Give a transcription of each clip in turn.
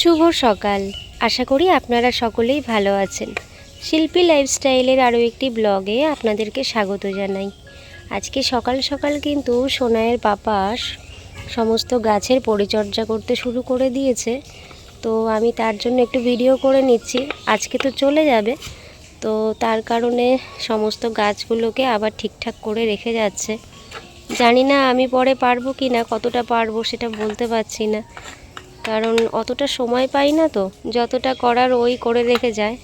শুভ সকাল। আশা করি আপনারা সকলেই ভালো আছেন। শিল্পী লাইফস্টাইলের আরও একটি ব্লগে আপনাদেরকে স্বাগত জানাই। আজকে সকাল সকাল কিন্তু সোনায়ের পাপা সমস্ত গাছের পরিচর্যা করতে শুরু করে দিয়েছে। তো আমি তার জন্য একটু ভিডিও করে নিচ্ছি। আজকে তো চলে যাবে। তো তার কারণে সমস্ত গাছগুলোকে আবার ঠিকঠাক করে রেখে যাচ্ছে। জানি না আমি পরে পারব কি না, কতটা পারব সেটা বলতে পারছি না। কারণ অতটা সময় পাই না তো যতটা করার ওই করে রেখে যায়।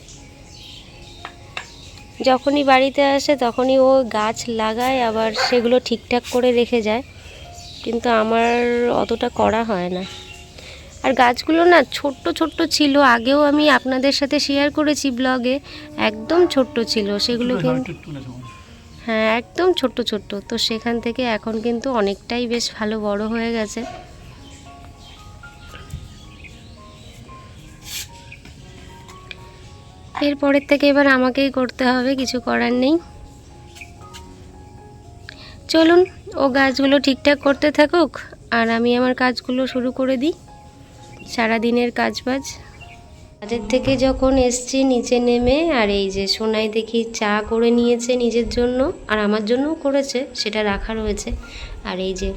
যখনই বাড়িতে আসে তখনই ও গাছ লাগায় আবার সেগুলো ঠিকঠাক করে রেখে যায়। কিন্তু আমার অতটা করা হয় না। আর গাছগুলো না ছোট্ট ছোট্ট ছিল আগেও আমি আপনাদের সাথে শেয়ার করেছি ব্লগে একদম ছোট্ট ছিল সেগুলো কিন্তু হ্যাঁ একদম ছোট্ট ছোট্ট। তো সেখান থেকে এখন কিন্তু অনেকটাই বেশ ভালো বড় হয়ে গেছে। এরপরের থেকে এবার আমাকেই করতে হবে, কিছু করার নেই। চলুন, ও গাছগুলো ঠিকঠাক করতে থাকুক, আর আমি আমার কাজগুলো শুরু করে দিই। সারাদিনের কাজ বাজ কাজের থেকে যখন এসছি, নিচে নেমে, আর এই যে সোনাই দেখি চা করে নিয়েছে নিজের জন্য, আর আমার জন্যও করেছে, সেটা রাখা রয়েছে। আর এই যে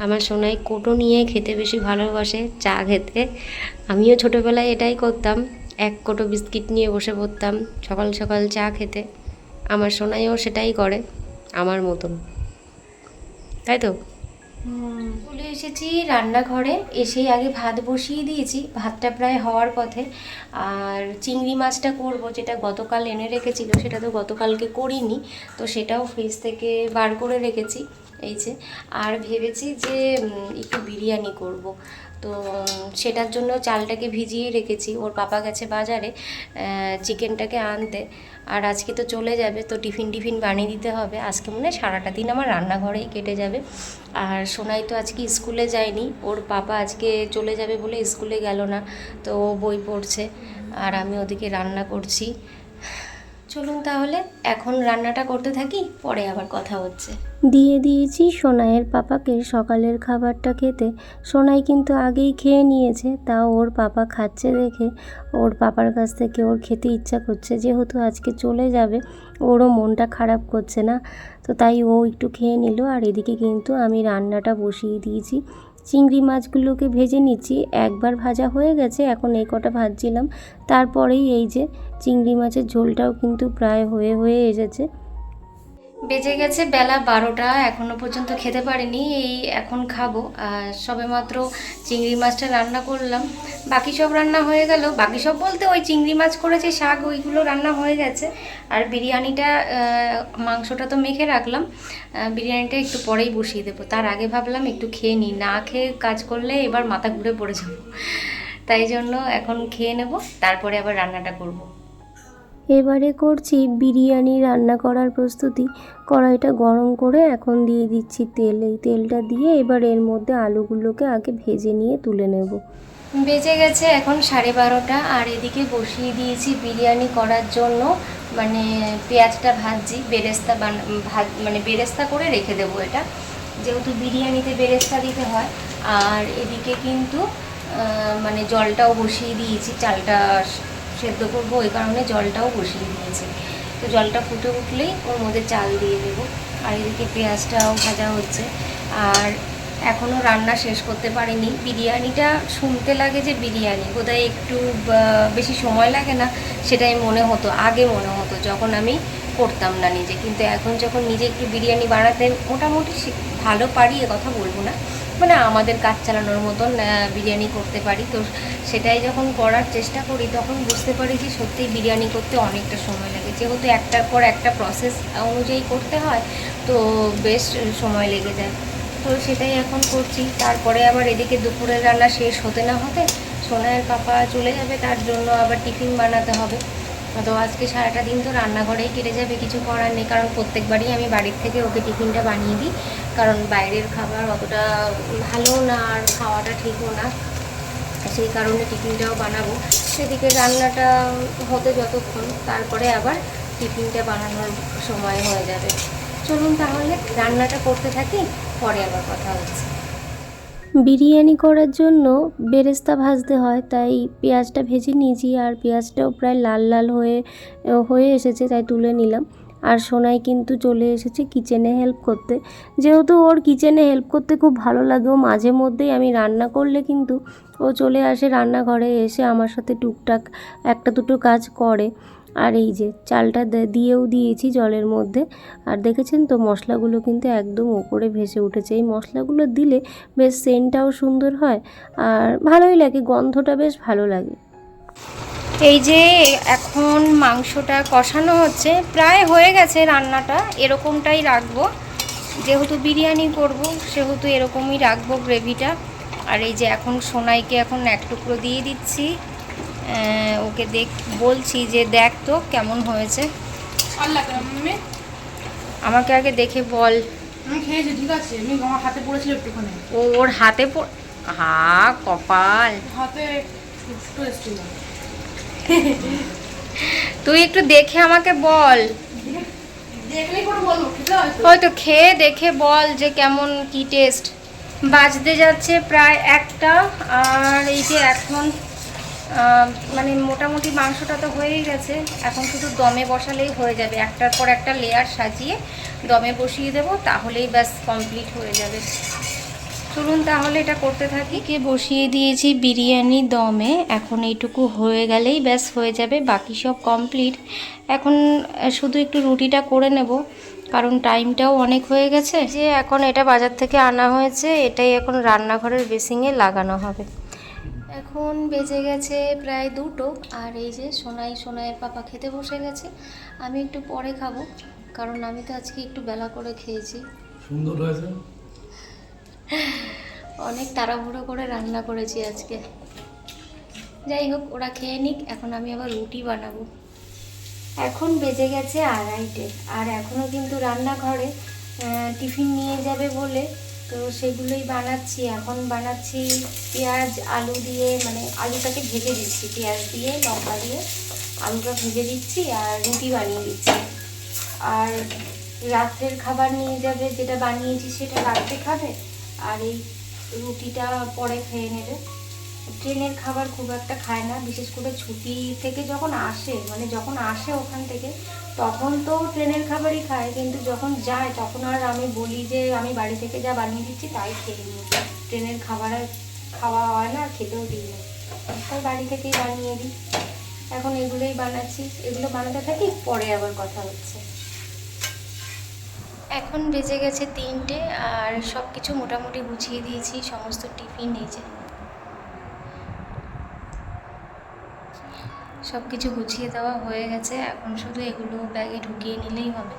আমার সোনাই কোটো নিয়ে খেতে বেশি ভালোবাসে, চা খেতে। আমিও ছোটোবেলায় এটাই করতাম। এক কোটো বিস্কিট নিয়ে বসে পড়তাম সকাল সকাল চা খেতে। আমার সোনাইও সেটাই করে, আমার মতন। তাই তো? চলে এসেছি, রান্নাঘরে, এসেই আগে ভাত বসিয়ে দিয়েছি, ভাতটা প্রায় হওয়ার পথে। আর চিংড়ি মাছটা করব, যেটা গতকাল এনে রেখেছিল, সেটা তো গতকালকে করিনি, তো সেটাও ফ্রিজ থেকে বার করে রেখেছি, এই যে। আর ভেবেছি যে একটু বিরিয়ানি করব। তো সেটার জন্য চালটাকে ভিজিয়ে রেখেছি। ওর পাপা গেছে বাজারে চিকেনটাকে আনতে। আর আজকে তো চলে যাবে, তো টিফিন টিফিন বানিয়ে দিতে হবে। আজকে মনে হয় সারাটা দিন আমার রান্নাঘরেই কেটে যাবে। আর সোনাই তো আজকে স্কুলে যায়নি, ওর পাপা আজকে চলে যাবে বলে স্কুলে গেল না, তো ও বই পড়ছে। আর আমি ওদিকে রান্না করছি। চলুন তাহলে, এখন রান্নাটা করতে থাকি, পরে আবার কথা হচ্ছে। দিয়ে দিয়েছি সোনাইয়ের পাপাকে সকালের খাবারটা খেতে। সোনাই কিন্তু আগেই খেয়ে নিয়েছে, তাও ওর পাপা খাচ্ছে দেখে। ওর পাপার কাছ থেকে ওর খেতে ইচ্ছা করছে, যেহেতু আজকে চলে যাবে, ওরও মনটা খারাপ করছে না। তো তাই ও একটু খেয়ে নিল, আর এদিকে কিন্তু আমি রান্নাটা বসিয়ে দিয়েছি। চিংড়ি মাছগুলোকে ভেজে নিচ্ছি, একবার ভাজা হয়ে গেছে, এখন এই কটা ভাজছিলাম। তারপরেই এই যে চিংড়ি মাছের ঝোলটাও কিন্তু প্রায় হয়ে হয়ে এসেছে। বেজে গেছে বেলা বারোটা, এখনও পর্যন্ত খেতে পারিনি, এই এখন খাব। আর সবেমাত্র চিংড়ি মাছটা রান্না করলাম। বাকি সব রান্না হয়ে গেল। বাকি সব বলতে ওই চিংড়ি মাছ করেছে, শাক, ওইগুলো রান্না হয়ে গেছে। আর বিরিয়ানিটা মাংসটা তো মেখে রাখলাম। বিরিয়ানিটা একটু পরেই বসিয়ে দেবো। তার আগে ভাবলাম একটু খেয়ে নিই। না খেয়ে কাজ করলে এবার মাথা ঘুরে পড়ে যাব। তাই জন্য এখন খেয়ে নেব, তারপরে আবার রান্নাটা করব। এবারে করছি বিরিয়ানি রান্না করার প্রস্তুতি। কড়াইটা গরম করে এখন দিয়ে দিচ্ছি তেল। এই তেলটা দিয়ে এবার এর মধ্যে আলুগুলোকে আগে ভেজে নিয়ে তুলে নেব। বেজে গেছে এখন সাড়ে বারোটা। আর এদিকে বসিয়ে দিয়েছি বিরিয়ানি করার জন্য। মানে পেঁয়াজটা ভাজছি, বেরেস্তা ভাজ মানে বেরেস্তা করে রেখে দেবো এটা। যেহেতু বিরিয়ানিতে বেরেস্তা দিতে হয়। আর এদিকে কিন্তু মানে জলটাও বসিয়ে দিয়েছি, চালটা সেদ্ধ করব, ওই কারণে জলটাও বসিয়ে দিয়েছি। তো জলটা ফুটে উঠলেই ওর মধ্যে চাল দিয়ে দেবো। আর এদিকে পেঁয়াজটাও ভাজা হচ্ছে। আর এখনও রান্না শেষ করতে পারিনি। বিরিয়ানিটা শুনতে লাগে যে বিরিয়ানি, বোধহয় একটু বেশি সময় লাগে না, সেটাই মনে হতো, আগে মনে হতো, যখন আমি করতাম না নিজে। কিন্তু এখন যখন নিজে একটু বিরিয়ানি বানাতে মোটামুটি ভালো পারি, এ কথা বলব না। মানে আমাদের কাজ চালানোর মতন বিরিয়ানি করতে পারি। তো সেটাই যখন করার চেষ্টা করি, তখন বুঝতে পারি যে সত্যিই বিরিয়ানি করতে অনেকটা সময় লাগে। যেহেতু একটার পর একটা প্রসেস অনুযায়ী করতে হয়, তো বেশ সময় লেগে যায়। তো সেটাই এখন করছি। তারপরে আবার এদিকে দুপুরের রান্না শেষ হতে না হতে সোনায়ের পাপা চলে যাবে, তার জন্য আবার টিফিন বানাতে হবে। তো আজকে সারাটা দিন তো রান্নাঘরেই কেটে যাবে, কিছু করার নেই। কারণ প্রত্যেকবারই আমি বাড়ির থেকে ওকে টিফিনটা বানিয়ে দিই। কারণ বাইরের খাবার অতটা ভালো না আর খাওয়াটা ঠিকও না। সেই কারণে টিফিনটাও বানাবো। সেদিকে রান্নাটা হতে যতক্ষণ, তারপরে আবার টিফিনটা বানানোর সময় হয়ে যাবে। চলুন তাহলে রান্নাটা করতে থাকি, পরে আবার কথা হচ্ছে। বিরিয়ানি করার জন্য বেরেস্তা ভাজতে হয়, তাই পেঁয়াজটা ভেজে নিয়েছি আর পেঁয়াজটাও প্রায় লাল লাল হয়ে হয়ে এসেছে, তাই তুলে নিলাম। আর সোনাই কিন্তু চলে এসেছে কিচেনে হেল্প করতে। যেহেতু ওর কিচেনে হেল্প করতে খুব ভালো লাগে, ও মাঝে মধ্যেই আমি রান্না করলে কিন্তু ও চলে আসে রান্নাঘরে এসে আমার সাথে টুকটাক একটা দুটো কাজ করে। আর এই যে চালটা দিয়েও দিয়েছি জলের মধ্যে। আর দেখেছেন তো মশলাগুলো কিন্তু একদম ওপরে ভেসে উঠেছে। এই মশলাগুলো দিলে বেশ সেন্টটাও সুন্দর হয় আর ভালোই লাগে, গন্ধটা বেশ ভালো লাগে। এই যে এখন মাংসটা কষানো হচ্ছে প্রায় হয়ে গেছে রান্নাটা এরকমটাই রাখব। যেহেতু বিরিয়ানি করব সেহেতু এরকমই রাখব গ্রেভিটা। আর এই যে এখন সোনাইকে এখন এক টুকরো দিয়ে দিচ্ছি। ওকে দেখ বলছি যে দেখ তো কেমন হয়েছে। আমাকে আগে দেখে বল। ঠিক আছে। আমার হাতে পড়েছিল একটুখানি। ওর হাতে হা কপাল। হাতে তুই একটু দেখে আমাকে বল। হয়তো খেয়ে দেখে বল যে কেমন কি টেস্ট বাজতে যাচ্ছে প্রায় একটা আর এই যে এখন মানে মোটামুটি মাংসটা তো হয়েই গেছে। এখন শুধু দমে বসালেই হয়ে যাবে। একটার পর একটা লেয়ার সাজিয়ে দমে বসিয়ে দেবো তাহলেই ব্যাস কমপ্লিট হয়ে যাবে। চলুন তাহলে এটা করতে থাকি। কে বসিয়ে দিয়েছি বিরিয়ানি দমে। এখন এইটুকু হয়ে গেলেই ব্যাস হয়ে যাবে বাকি সব কমপ্লিট। এখন শুধু একটু রুটিটা করে নেব কারণ টাইমটাও অনেক হয়ে গেছে। যে এখন এটা বাজার থেকে আনা হয়েছে এটাই এখন রান্নাঘরের বেসিংয়ে লাগানো হবে। এখন বেজে গেছে প্রায় দুটো আর এই যে সোনাই সোনাইয়ের পাপা খেতে বসে গেছে। আমি একটু পরে খাব কারণ আমি তো আজকে একটু বেলা করে খেয়েছি। সুন্দর হয়েছে। অনেক তাড়াহুড়ো করে রান্না করেছি আজকে। যাই হোক, ওরা খেয়ে নিক, এখন আমি আবার রুটি বানাবো। এখন বেজে গেছে আড়াইটে, আর এখনও কিন্তু রান্নাঘরে টিফিন নিয়ে যাবে বলে, তো সেগুলোই বানাচ্ছি। এখন বানাচ্ছি পেঁয়াজ, আলু দিয়ে মানে আলুটাকে ভেজে দিচ্ছি, পেঁয়াজ দিয়ে, লঙ্কা দিয়ে, আলুটা ভেজে দিচ্ছি আর রুটি বানিয়ে দিচ্ছি। আর রাত্রের খাবার নিয়ে যাবে, যেটা বানিয়েছি সেটা রাত্রে খাবে? আর এই রুটিটা পরে খেয়ে নেবে। ট্রেনের খাবার খুব একটা খায় না, বিশেষ করে ছুটি থেকে যখন আসে মানে যখন আসে ওখান থেকে, তখন তো ট্রেনের খাবারই খায়, কিন্তু যখন যায়, তখন আর আমি বলি যে, আমি বাড়ি থেকে যা বানিয়ে দিচ্ছি, তাই খেয়ে নিই। ট্রেনের খাবার খাওয়া হয় না, আর খেতেও দিই না। তাই বাড়ি থেকেই বানিয়ে দিই। এখন এগুলোই বানাচ্ছি। এগুলো বানাতে থাকি, পরে আবার কথা হচ্ছে। এখন বেজে গেছে তিনটে আর সব কিছু মোটামুটি গুছিয়ে দিয়েছি, সমস্ত টিফিন এই যে। সব কিছু গুছিয়ে দেওয়া হয়ে গেছে, এখন শুধু এগুলো ব্যাগে ঢুকিয়ে নিলেই হবে।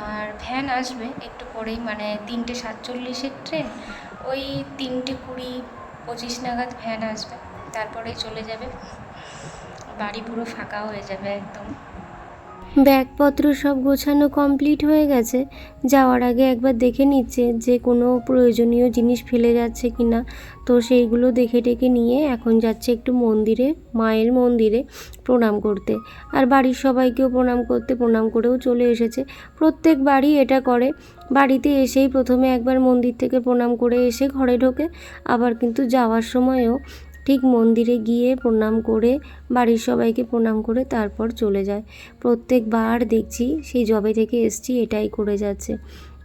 আর ভ্যান আসবে একটু পরেই মানে তিনটে সাতচল্লিশের ট্রেন, ওই তিনটে কুড়ি পঁচিশ নাগাদ ভ্যান আসবে, তারপরেই চলে যাবে। বাড়ি পুরো ফাঁকা হয়ে যাবে একদম। ব্যাগপত্র সব গোছানো কমপ্লিট হয়ে গেছে। যাওয়ার আগে একবার দেখে নিচ্ছে যে কোনো প্রয়োজনীয় জিনিস ফেলে যাচ্ছে কি না। তো সেইগুলো দেখে টেকে নিয়ে এখন যাচ্ছে একটু মন্দিরে, মায়ের মন্দিরে প্রণাম করতে। আর বাড়ির সবাইকেও প্রণাম করতে, প্রণাম করেও চলে এসেছে। প্রত্যেক বাড়ি এটা করে। বাড়িতে এসেই প্রথমে একবার মন্দির থেকে প্রণাম করে এসে ঘরে ঢোকে। আবার কিন্তু যাওয়ার সময়ও ঠিক মন্দিরে গিয়ে প্রণাম করে, বাড়ির সবাইকে প্রণাম করে তারপর চলে যায়। প্রত্যেকবার দেখছি সেই জবে থেকে এসছি, এটাই করে যাচ্ছে।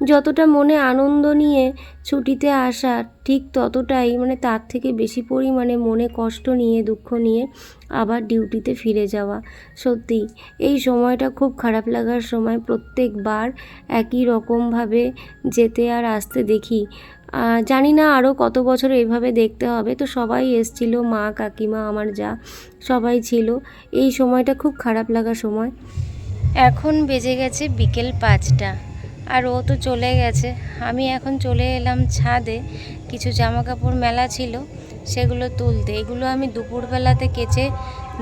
যতটা মনে আনন্দ নিয়ে ছুটিতে আসা, ঠিক ততটাই মানে তার থেকে বেশি পরিমাণে মনে কষ্ট নিয়ে, দুঃখ নিয়ে আবার ডিউটিতে ফিরে যাওয়া। সত্যি, এই সময়টা খুব খারাপ লাগার সময় প্রত্যেকবার একই রকমভাবে যেতে আর আসতে দেখি। জানি না আরও কত বছর এইভাবে দেখতে হবে। তো সবাই এসছিল, মা, কাকিমা, আমার যা, সবাই ছিল। এই সময়টা খুব খারাপ লাগা সময়। এখন বেজে গেছে বিকেল পাঁচটা আর ও তো চলে গেছে। আমি এখন চলে এলাম ছাদে। কিছু জামা কাপড় মেলা ছিল, সেগুলো তুলতে। এগুলো আমি দুপুরবেলাতে কেচে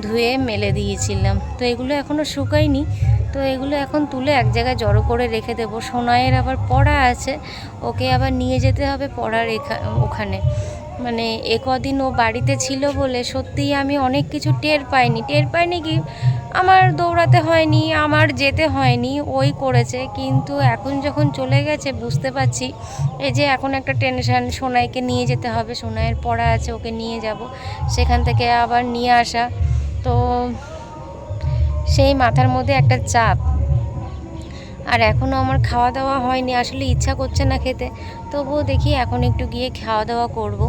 ধুয়ে মেলে দিয়েছিলাম। তো এগুলো এখনও শুকায়নি। তো এগুলো এখন তুলে এক জায়গায় জড়ো করে রেখে দেবো। সোনাইয়ের আবার পড়া আছে। ওকে আবার নিয়ে যেতে হবে পড়ার ওখানে। মানে এ কদিন ও বাড়িতে ছিল বলে সত্যিই আমি অনেক কিছু টের পাইনি। টের পাইনি কি? আমার দৌড়াতে হয়নি, আমার যেতে হয়নি, ওই করেছে। কিন্তু এখন যখন চলে গেছে, বুঝতে পারছি। এই যে এখন একটা টেনশন, সোনাইকে নিয়ে যেতে হবে। সোনাইয়ের পড়া আছে, ওকে নিয়ে যাব। সেখান থেকে আবার নিয়ে আসা। তো সেই মাথার মধ্যে একটা চাপ। আর এখনও আমার খাওয়া দাওয়া হয়নি, আসলে ইচ্ছা করছে না খেতে। তবুও দেখি এখন একটু গিয়ে খাওয়া দাওয়া করব।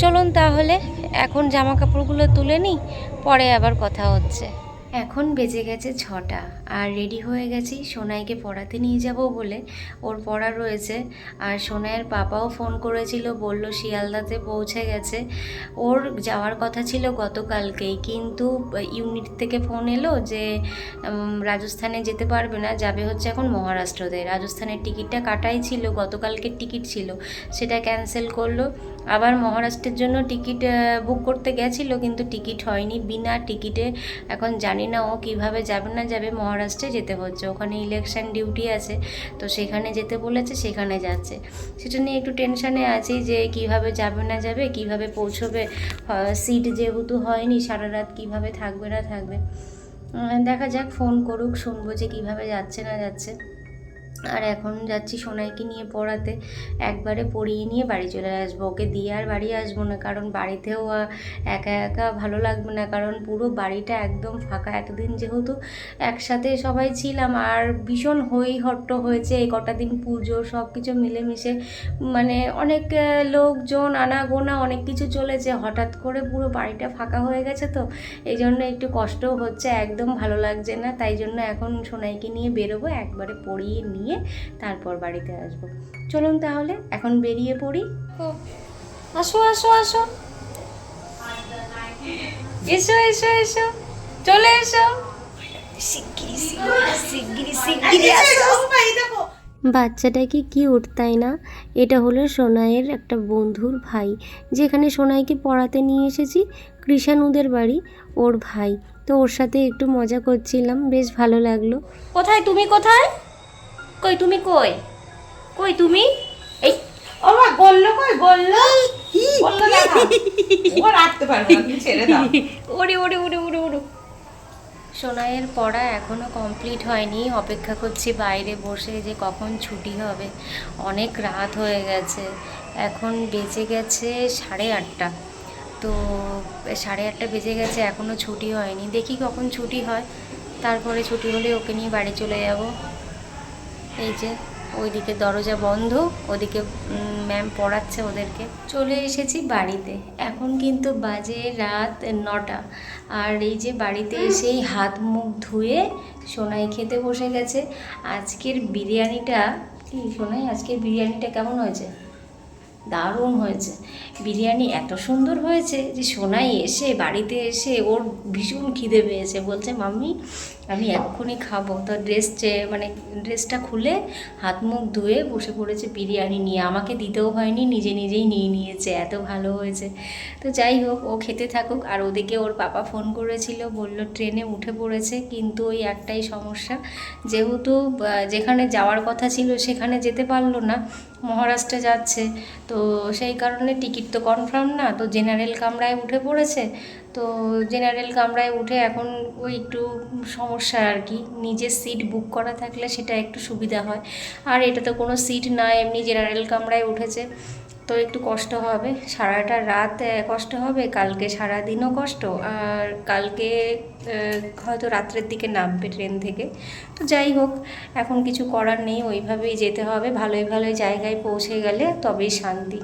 চলুন তাহলে, এখন জামা কাপড়গুলো তুলে নিই, পরে আবার কথা হচ্ছে। এখন বেজে গেছে ছটা। আর রেডি হয়ে গেছি। সোনাইকে পড়াতে নিয়ে যাব বলে। ওর পড়া রয়েছে। আর সোনাইয়ের পাপাও ফোন করেছিল, বলল শিয়ালদাতে পৌঁছে গেছে। ওর যাওয়ার কথা ছিল গতকালকেই। কিন্তু ইউনিট থেকে ফোন এলো যে রাজস্থানে যেতে পারবে না। যাবে হচ্ছে এখন মহারাষ্ট্রতে। রাজস্থানের টিকিটটা কাটাই ছিল গতকালকের টিকিট ছিল। সেটা ক্যান্সেল করল। আবার মহারাষ্ট্রের জন্য টিকিট বুক করতে গেছিল, কিন্তু টিকিট হয়নি। বিনা টিকিটে এখন জানি না ও কীভাবে যাবে না যাবে। মহারাষ্ট্রে যেতে হচ্ছে। ওখানে ইলেকশন ডিউটি আছে, তো সেখানে যেতে বলেছে, সেখানে যাচ্ছে। সেটা নিয়ে একটু টেনশানে আছি যে কীভাবে যাবে না যাবে, কীভাবে পৌঁছবে সিট যেহেতু হয়নি, সারা রাত কীভাবে থাকবে না থাকবে। দেখা যাক ফোন করুক, শুনব যে কীভাবে যাচ্ছে না যাচ্ছে। আর এখন যাচ্ছি সোনাইকে নিয়ে পড়াতে। একবারে পড়িয়ে নিয়ে বাড়ি চলে আসব। ওকে দিয়ে আর বাড়ি আসব না, কারণ বাড়িতেও একা একা ভালো লাগবে না। কারণ পুরো বাড়িটা একদম ফাঁকা। এতদিন যেহেতু একসাথে সবাই ছিলাম, আর ভীষণ হই হট্ট হয়েছে। এই কটা দিন পুজো সব কিছু মিলেমিশে মানে অনেক লোকজন, আনাগোনা, অনেক কিছু চলেছে। হঠাৎ করে পুরো বাড়িটা ফাঁকা হয়ে গেছে তো এই জন্য একটু কষ্টও হচ্ছে। একদম ভালো লাগছে না। তাই জন্য এখন সোনাইকে নিয়ে বেরোবো। একবারে পড়িয়ে নিয়ে তারপর বাড়িতে আসব। চলুন তাহলে এখন বেরিয়ে পড়ি। আসো আসো আসো। এসো এসো এসো। চলে এসো। শিগগিরি শিগগিরি শিগগিরি শিগগিরি আসো। বাচ্চাটা কি কিউট তাই না? এটা হলো সোনাইয়ের একটা বন্ধুর ভাই। যেখানে সোনাইকে পড়াতে নিয়ে এসেছি কৃষাণুদের বাড়ি ওর ভাই। তো ওর সাথে একটু মজা করছিলাম বেশ ভালো লাগল। কোথায়? তুমি কোথায়? কই তুমি কই? কই তুমি? এই ও মা বলল কই? বলল? বলল দেখা ও রাখতে পারব না ছেড়ে দাও। ওরে ওরে ওরে ওরে ওরে। সোনাইয়ের পড়া এখনও কমপ্লিট হয়নি। অপেক্ষা করছি বাইরে বসে যে কখন ছুটি হবে। অনেক রাত হয়ে গেছে। এখন বেজে গেছে সাড়ে আটটা। তো সাড়ে আটটা বেজে গেছে এখনও ছুটি হয়নি। দেখি কখন ছুটি হয়। তারপরে ছুটি হলে ওকে নিয়ে বাড়ি চলে যাব। এই যে, ওইদিকে দরজা বন্ধ, ওদিকে ম্যাম পড়াচ্ছে ওদেরকে। চলে এসেছি বাড়িতে। এখন কিন্তু বাজে রাত নটা। আর এই যে বাড়িতে এসেই হাত মুখ ধুয়ে সোনাই খেতে বসে গেছে। আজকের বিরিয়ানিটা, কি সোনাই, আজকের বিরিয়ানিটা কেমন হয়েছে? দারুণ হয়েছে। বিরিয়ানি এত সুন্দর হয়েছে যে সোনাই এসে, বাড়িতে এসে ওর ভীষণ খিদে পেয়েছে। বলছে, মাম্মি আমি এক্ষুনি খাব। তো ড্রেস চেয়ে মানে ড্রেসটা খুলে হাত মুখ ধুয়ে বসে পড়েছে বিরিয়ানি নিয়ে। আমাকে দিতেও হয়নি, নিজে নিজেই নিয়ে নিয়েছে, এত ভালো হয়েছে। তো যাই হোক, ও খেতে থাকুক। আর ওদিকে ওর পাপা ফোন করেছিল, বলল ট্রেনে উঠে পড়েছে, কিন্তু ওই একটাই সমস্যা। যেহেতু যেখানে যাওয়ার কথা ছিল সেখানে যেতে পারল না, মহারাষ্ট্রে যাচ্ছে। তো সেই কারণে টিকিট তো কনফার্ম না, তো জেনারেল কামরায় উঠে পড়েছে। তো জেনারেল কামরায় উঠে এখন ওই একটু সমস্যা আর কি। নিজের সিট বুক করা থাকলে সেটা একটু সুবিধা হয়। আর এটা তো কোনো সিট না এমনি জেনারেল কামরায় উঠেছে। তো একটু কষ্ট হবে। সারাটা রাত কষ্ট হবে, কালকে সারা দিনও কষ্ট, আর কালকে হয়তো রাত্রের দিকে নামবে ট্রেন থেকে। তো যাই হোক, এখন কিছু করার নেই, ওইভাবেই যেতে হবে। ভালোই ভালোই জায়গায় পৌঁছে গেলে তবেই শান্তি।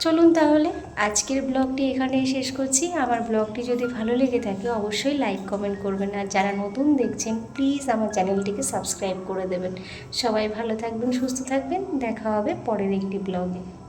চলুন তাহলে, আজকের ব্লগটি এখানেই শেষ করছি। আমার ব্লগটি যদি ভালো লেগে থাকে, অবশ্যই লাইক, কমেন্ট করবেন। আর যারা নতুন দেখছেন, প্লিজ আমার চ্যানেলটিকে সাবস্ক্রাইব করে দেবেন। সবাই ভালো থাকবেন, সুস্থ থাকবেন। দেখা হবে পরের একটি ব্লগে।